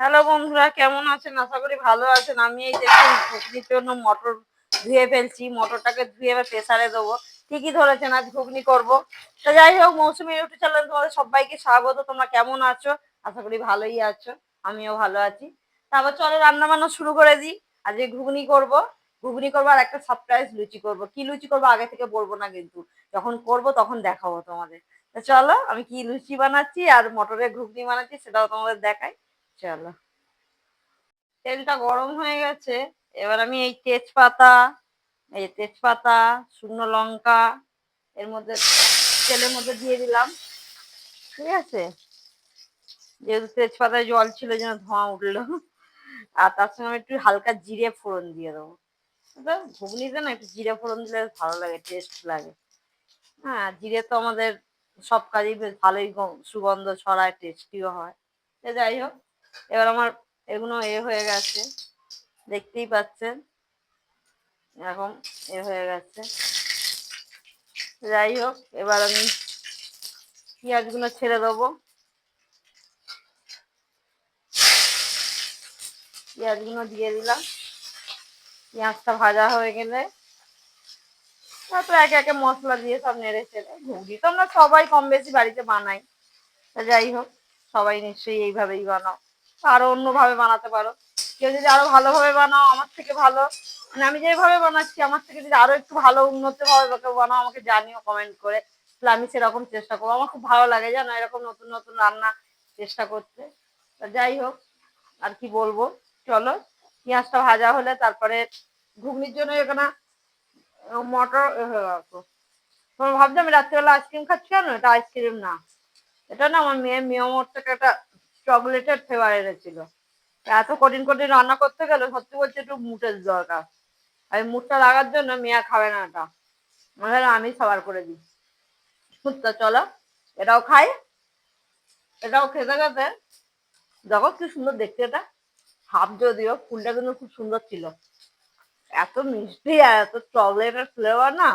Hello বন্ধুরা, কেমন আছেন? আশা করি ভালো আছেন। আমি এই দেখুন ঘুগনির জন্য মটর ধুয়ে ফেলছি, মটরটাকে ধুয়ে এবার প্রেসারে দেবো। ঠিকই ধরেছেন, আজ ঘুগনি করব। তো যাই হোক, মৌসুমি ইউটিউব চ্যানেল তোমাদের সবাইকে স্বাগত। তোমরা কেমন আছো? আশা করি ভালোই আছো, আমিও ভালো আছি। তারপর চলো রান্না বান্না শুরু করে দিই। আজকে ঘুগনি করব। ঘুগনি করব আর একটা সারপ্রাইজ লুচি করব। কি লুচি করব আগে থেকে বলব না কিন্তু। যখন করব তখন দেখাবো তোমাদের। চলো, আমি কি লুচি বানাচ্ছি আর মটরের ঘুগনি বানাচ্ছি সেটাও তোমাদের দেখাই। চলো। তেলটা গরম হয়ে গেছে, এবার আমি এই তেজপাতা এই তেজপাতা, শুকনো লঙ্কা, এর মধ্যে তেলের মধ্যে দিয়ে দিলাম, ঠিক আছে? যেহেতু তেজপাতায় জল ছিল, যেন ধোঁয়া উঠল। আর তার সঙ্গে আমি একটু হালকা জিরে ফোড়ন দিয়ে দেবো। তো ঘুগনিতে না একটু জিরে ফোড়ন দিলে ভালো লাগে টেস্ট লাগে। হ্যাঁ জিরে তো আমাদের সব কাজেই বেশ ভালোই সুগন্ধ ছড়ায় টেস্টিও হয়। যাই হোক এবার আমার এগুলো এ হয়ে গেছে। দেখতেই পাচ্ছেন? এরকম এ হয়ে গেছে। যাই হোক, এবার আমি পেঁয়াজগুলো ছেড়ে দেবো। পেঁয়াজগুলো দিয়ে দিলাম। পেঁয়াজটা ভাজা হয়ে গেলে তারপর একে একে মশলা দিয়ে সব নেড়ে চেড়ে ঘুগনি তো আমরা সবাই কম বেশি বাড়িতে বানাই। তা যাই হোক, সবাই নিশ্চয়ই এইভাবেই বানাও। আরও অন্যভাবে বানাতে পারো। কেউ যদি আরও ভালোভাবে বানাও, আমার থেকে ভালো। মানে আমি যেভাবে বানাচ্ছি, আমার থেকে যদি আরও একটু ভালো উন্নত ভাবে বানাও, আমাকে জানিও কমেন্ট করে। তাহলে আমি সেরকম চেষ্টা করব। আমার খুব ভালো লাগে জানো, এরকম নতুন নতুন রান্না চেষ্টা করতে। যাই হোক, আর কি বলব? চলো, পেঁয়াজটা ভাজা হলে তারপরে ঘুগনির জন্য এখানে মটর হয়ে তোমরা আমি রাত্রিবেলা আইসক্রিম খাচ্ছি কেন এটা আইসক্রিম না। এটা না আমার মেয়ে মিয়মোর থেকে একটা চকলেটের ফ্লেভার এনেছিল। এত কঠিন কঠিন রান্না করতে গেলে সত্যি বলছে একটু মুটের দরকার। আমি মুটটা লাগার জন্য মেয়া খাবে না এটা মানে আমি সবার করে দিই। তো চলো, এটাও খাই। এটাও খেতে খেতে দেখো কি সুন্দর দেখতে এটা। হাফ যদিও, ফুলটা কিন্তু খুব সুন্দর ছিল। এত মিষ্টি আর এত চকলেটের ফ্লেভার না,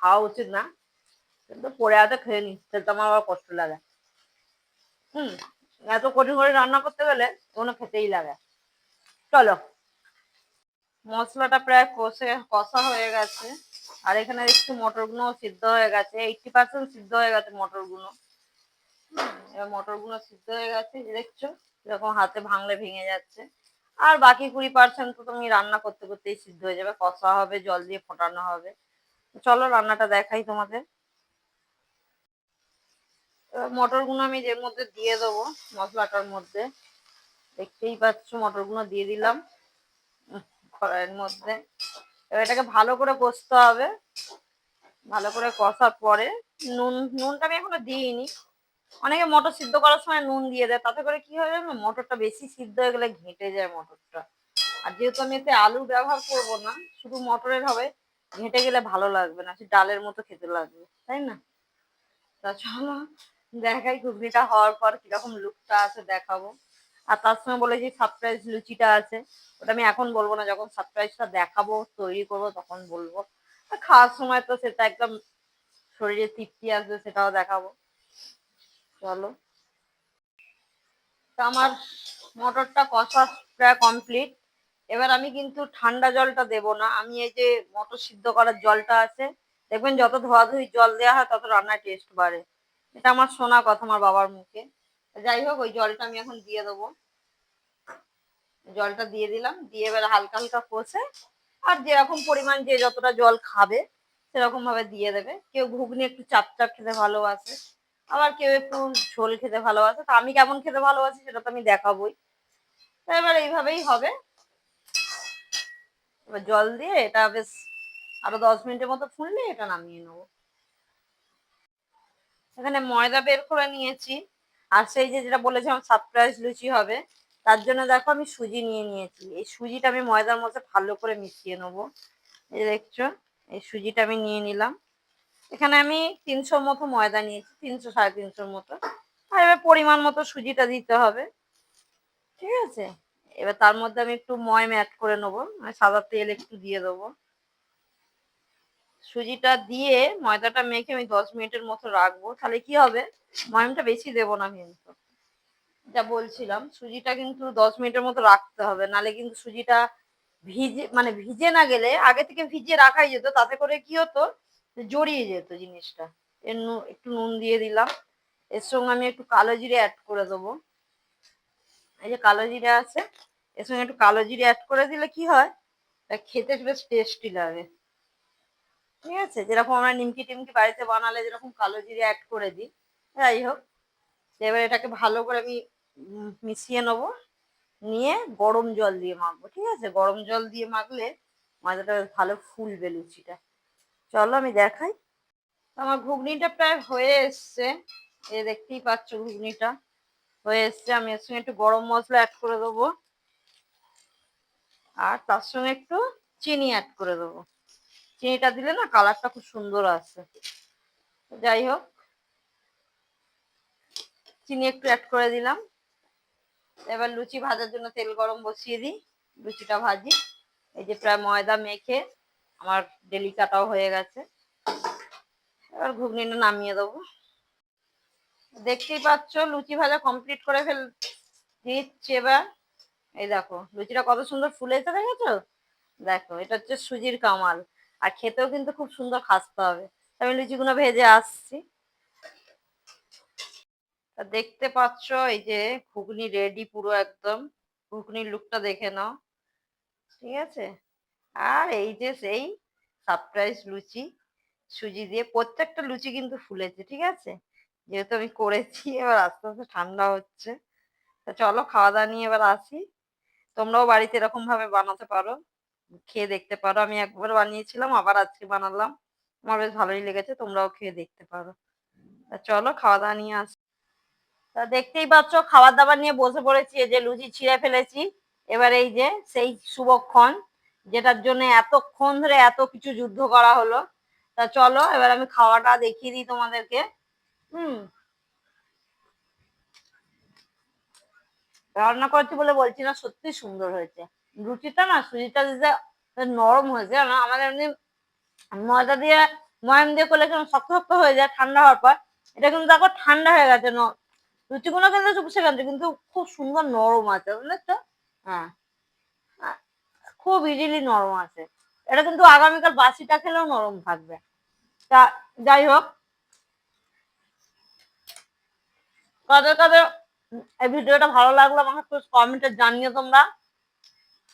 খাওয়া উচিত না। কিন্তু পরে হাতে খেয়ে নি সেটা আমার আবার কষ্ট লাগে। হুম। এত কঠিন করে রান্না করতে গেলে কোনো খেতেই লাগে চলো। মশলাটা প্রায় কষে, কষা হয়ে গেছে। আর এখানে দেখছি মটরগুলো সিদ্ধ হয়ে গেছে। এইটটি পার্সেন্ট সিদ্ধ হয়ে গেছে মটরগুলো এবার মটরগুলো সিদ্ধ হয়ে গেছে, দেখছ? এরকম হাতে ভাঙলে ভেঙে যাচ্ছে। আর বাকি কুড়ি পার্সেন্ট তো তুমি রান্না করতে করতেই সিদ্ধ হয়ে যাবে। কষা হবে, জল দিয়ে ফোটানো হবে। চলো রান্নাটা দেখাই তোমাদের। মটরগুলো আমি এর মধ্যে দিয়ে দেবো, মশলাটার মধ্যে। দেখতেই পাচ্ছ, মটরগুলো দিয়ে দিলাম কড়াইয়ের মধ্যে। এবার এটাকে ভালো করে কষতে হবে। ভালো করে কষার পরে নুন, নুনটা আমি এখনও দিইনি। অনেকে মটর সিদ্ধ করার সময় নুন দিয়ে দেয়, তাতে করে কি হয় জানো, মটরটা বেশি সিদ্ধ হয়ে গেলে ঘেঁটে যায় মটরটা। আর যেহেতু আমি এতে আলু ব্যবহার করব না, শুধু মটরের হবে, ঘেঁটে গেলে ভালো লাগবে না ডালের মতো খেতে লাগবে, তাই না? তা চলো দেখাই ঘুগনিটা হওয়ার পর কীরকম লুকটা আছে দেখাবো। আর তার সঙ্গে বলে যে সারপ্রাইজ লুচিটা আছে, ওটা আমি এখন বলব না, যখন সারপ্রাইজটা দেখাবো, তৈরি করব, তখন বলব। আর খাওয়ার সময় তো সেটা একদম শরীরে তৃপ্তি আসবে, সেটাও দেখাবো। চলো। তো আমার মটরটা কষা প্রায় কমপ্লিট এবার আমি কিন্তু ঠান্ডা জলটা দেব না। আমি এই যে মটর সিদ্ধ করার জলটা আছে, দেখবেন যত ধোয়াধুয়ি জল দেওয়া হয়, তত রান্নার টেস্ট বাড়ে। এটা আমার শোনা কথা আমার বাবার মুখে। যাই হোক, ওই জলটা আমি এখন দিয়ে দেবো। জলটা দিয়ে দিলাম, দিয়ে এবার হালকা হালকা কষে, আর যেরকম পরিমাণ যে যতটা জল খাবে, সেরকম ভাবে দিয়ে দেবে। কেউ ঘুগনি একটু চাপ চাপ খেতে ভালোবাসে, আবার কেউ একটু ঝোল খেতে ভালোবাসে। তো আমি কেমন খেতে ভালোবাসি সেটা তো আমি দেখাবোই। তো এবার এইভাবেই হবে। এবার জল দিয়ে এটা বেশ আরও দশ মিনিটের মতো ফুললে এটা নামিয়ে নেব। এখানে ময়দা বের করে নিয়েছি। আর সেই যে যেটা বলেছিলাম সারপ্রাইজ লুচি হবে, তার জন্য দেখো আমি সুজি নিয়ে নিয়েছি। এই সুজিটা আমি ময়দার মধ্যে ভালো করে মিশিয়ে নেব। এই দেখছ, এই সুজিটা আমি নিয়ে নিলাম। এখানে আমি তিনশোর মতো ময়দা নিয়েছি, তিনশো, সাড়ে তিনশোর মতো। আর এবার পরিমাণ মতো সুজিটা দিতে হবে। ঠিক আছে? এবার তার মধ্যে আমি একটু ময়ম অ্যাড করে নেব মানে সাদা তেল একটু দিয়ে দেবো। সুজিটা দিয়ে ময়দাটা মেখে আমি দশ মিনিটের মতো রাখব। তাহলে কি হবে? ময়মটা বেশি দেবো না কিন্তু। যা বলছিলাম, সুজিটা কিন্তু দশ মিনিটের মতো রাখতে হবে। নালে কিন্তু সুজিটা ভিজে মানে ভিজে না গেলে, আগে থেকে ভিজিয়ে রাখাই যেত, তাতে করে কি হতো? জড়িয়ে যেত জিনিসটা। এর একটু নুন দিয়ে দিলাম। এর সঙ্গে আমি একটু কালো জিরে অ্যাড করে দেবো। এই যে কালো জিরে আছে, এর সঙ্গে একটু কালো জিরে অ্যাড করে দিলে কি হয়? খেতে বেশ টেস্টি লাগে। ঠিক আছে? যেরকম আমরা নিমকি টিমকি বাড়িতে বানালে যেরকম কালো জিরে অ্যাড করে দিই। যাই হোক এবার এটাকে ভালো করে আমি মিশিয়ে নেব। নিয়ে গরম জল দিয়ে মাখবো, ঠিক আছে? গরম জল দিয়ে মাখলে মাজাটা ভালো ফুলবে লুচিটা। চলো আমি দেখাই। আমার ঘুগনিটা প্রায় হয়ে এসছে। এ দেখতেই পাচ্ছ ঘুগনিটা। হয়ে এসছে, আমি এর সঙ্গে একটু গরম মশলা অ্যাড করে দেবো। আর তার সঙ্গে একটু চিনি অ্যাড করে দেবো। চিনিটা দিলে না কালারটা খুব সুন্দর আসে। যাই হোক, চিনি একটু অ্যাড করে দিলাম। এবার লুচি ভাজার জন্য তেল গরম বসিয়ে দিই, লুচিটা ভাজি। এই যে প্রায় ময়দা মেখে আমার ডেলি কাটাও হয়ে গেছে। এবার ঘুগনিটা নামিয়ে দেবো। দেখতেই পাচ্ছ, লুচি ভাজা কমপ্লিট করে ফেল দিচ্ছি এবার। এই দেখো, লুচিটা কত সুন্দর ফুলেছে, দেখেছ? দেখো, এটা হচ্ছে সুজির কামাল। আর খেতেও কিন্তু খুব সুন্দর খাসতে হবে। আমি লুচিগুলো ভেজে আসছি। দেখতে পাচ্ছ এই যে ঘুগনি রেডি পুরো একদম। ঘুগনির লুকটা দেখে নাও। ঠিক আছে? আর এই যে সেই সারপ্রাইজ লুচি, সুজি দিয়ে প্রত্যেকটা লুচি কিন্তু ফুলেছে, ঠিক আছে? যেহেতু আমি করেছি, এবার আস্তে আস্তে ঠান্ডা হচ্ছে। তা চলো খাওয়া দাওয়া নিয়ে এবার আসি। তোমরাও বাড়িতে এরকম ভাবে বানাতে পারো। খেয়ে দেখতে পারো। আমি একবার বানিয়েছিলাম, আবার আজকে বানালাম। আমার বেশ ভালোই লেগেছে, তোমরাও খেয়ে দেখতে পারো। তা চলো খাওয়া দাওয়া নিয়ে আসি। তা দেখতেই পাচ্ছ খাবার দাবার নিয়ে বসে পড়েছি, এই যে লুচি ছিঁড়ে ফেলেছি। এবার এই যে সেই শুভক্ষণ যেটার জন্য এতক্ষণ ধরে এত কিছু যুদ্ধ করা হলো। তা চলো, এবার আমি খাওয়াটা দেখিয়ে দিই তোমাদেরকে। হুম। রান্না করছি বলে বলছি না সত্যি সুন্দর হয়েছে। লুচিটা না সুজিটা দিতে নরম হয়ে যায় না আমাদের এমনি ময়দা দিয়ে, ময়াম দিয়ে করলে কেমন শক্ত শক্ত হয়ে যায়, ঠান্ডা হওয়ার পর, এটা কিন্তু দেখো ঠান্ডা হয়ে গেছে লুচিগুলো কিন্তু চুপসে গেছে, কিন্তু খুব সুন্দর নরম আছে বুঝলে তো হ্যাঁ খুব ইজিলি নরম আছে। এটা কিন্তু আগামীকাল বাসিটা খেলেও নরম থাকবে। তা যাই হোক। কাদের কাদের এই ভিডিওটা ভালো লাগল আমাকে কমেন্টে জানিয়ে তোমরা।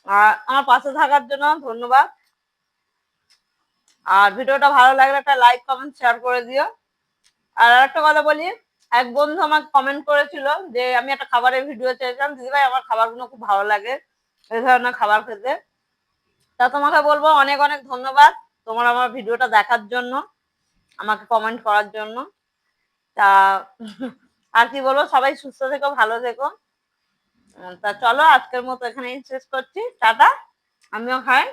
আর আমার পাশে থাকার জন্য ধন্যবাদ। আর ভিডিওটা ভালো লাগলে একটা লাইক কমেন্ট শেয়ার করে দিও। আর একটা কথা বলি, এক বন্ধু আমাকে কমেন্ট করেছিল যে, আমি একটা খাবারের ভিডিও চেয়েছিলাম দিদিভাই আমার খাবারগুলো খুব ভালো লাগে। এই ধরনের খাবার খেতে। তা তোমাকে বলব, অনেক অনেক ধন্যবাদ তোমার আমার ভিডিওটা দেখার জন্য, আমাকে কমেন্ট করার জন্য। তা আর কি বলব, সবাই সুস্থ থেকো, ভালো থেকো। তা চলো আজকের মতো এখানেই শেষ করছি। টাটা আমিও খাই।